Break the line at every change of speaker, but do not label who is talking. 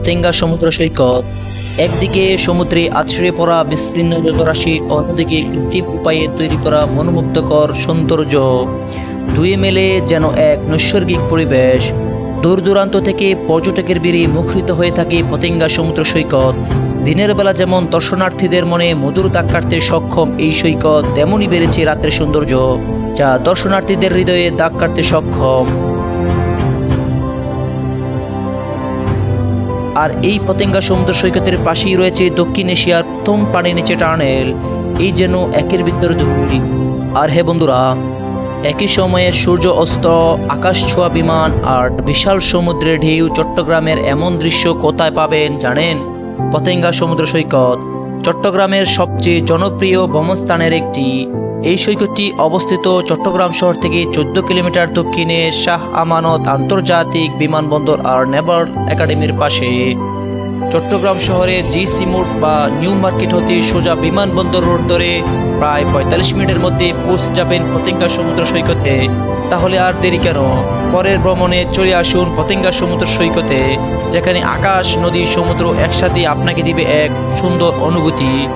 পতেঙ্গা সমুদ্র সৈকত। একদিকে সমুদ্রে আছড়ে পড়া বিস্তীর্ণ জলরাশি অন্যদিকে কৃত্রিম উপায়ে তৈরি করা মনোমুগ্ধকর সৌন্দর্য। দুয়ে মেলে যেন এক নৈসর্গিক পরিবেশ। দূর দূরান্ত থেকে পর্যটকের ভিড়ে মুখরিত হয়ে থাকে পতেঙ্গা সমুদ্র সৈকত। দিনের বেলা যেমন দর্শনার্থীদের মনে মধুর দাগ কাটতে সক্ষম এই সৈকত, তেমনই বেড়েছে রাত্রের সৌন্দর্য, যা দর্শনার্থীদের হৃদয়ে দাগ কাটতে সক্ষম। আর এই পতেঙ্গা সমুদ্র সৈকতের পাশেই রয়েছে দক্ষিণ এশিয়ার প্রথম পানি নিচে টানেল। এই যেন একের ভিতরে দুটি আর হে বন্ধুরা, একই সময়ে সূর্য অস্ত, আকাশ ছোঁয়া বিমান আর বিশাল সমুদ্রের ঢেউ চট্টগ্রামের এমন দৃশ্য কোথায় পাবেন জানেন? পতেঙ্গা সমুদ্র সৈকত। চট্টগ্রামের সবচেয়ে জনপ্রিয় ভ্রমণস্থানের একটি। এই সৈকতটি অবস্থিত চট্টগ্রাম শহর থেকে চোদ্দ কিলোমিটার দক্ষিণে শাহ আমানত আন্তর্জাতিক বিমানবন্দর আর নেভাল একাডেমির পাশে। চট্টগ্রাম শহরে জি সি মোড় বা নিউ মার্কেট হতে সোজা বিমানবন্দর রোড ধরে প্রায় পঁয়তাল্লিশ মিনিটের মধ্যে পৌঁছে যাবেন প্রতিজ্ঞা সমুদ্র সৈকতে। তাহলে আর দেরি কেন? পরের ভ্রমণে চলে আসুন পতেঙ্গা সমুদ্র সৈকতে, যেখানে আকাশ, নদী, সমুদ্র একসাথে আপনাকে দিবে এক সুন্দর অনুভূতি।